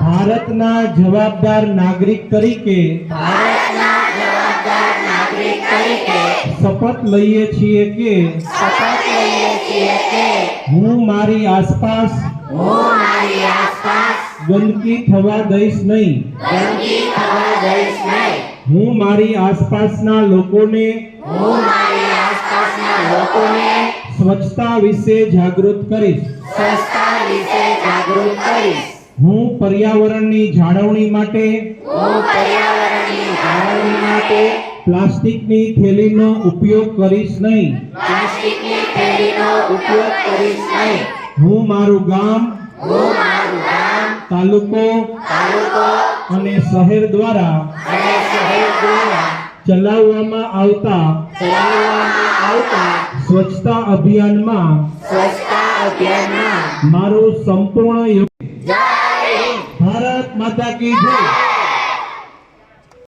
ભારતના જવાબદાર નાગરિક તરીકે ભારતના જવાબદાર નાગરિક તરીકે શપથ લઈએ છીએ કે શપથ લઈએ છીએ કે હું મારી આસપાસ હું મારી આસપાસ ગંદકી થવા દઈશ નહીં. ગંદકી થવા દઈશ નહીં. હું મારી આસપાસના લોકોને હું મારી આસપાસના લોકોને સ્વચ્છતા વિશે જાગૃત કરીશ. સ્વચ્છતા વિશે જાગૃત કરીશ. હું પર્યાવરણની જાળવણી માટે હું પર્યાવરણની જાળવણી માટે પ્લાસ્ટિકની થેલીનો ઉપયોગ કરીશ નહીં. પ્લાસ્ટિકની થેલીનો ઉપયોગ કરીશ નહીં. હું મારું ગામ હું મારું ગામ તાલુકો તાલુકો અને શહેર દ્વારા અને શહેર દ્વારા ચલાવવામાં આવતા ચલાવવામાં આવતા સ્વચ્છતા અભિયાનમાં સ્વચ્છતા અભિયાનમાં મારું સંપૂર્ણ ભારત માતા કી જય.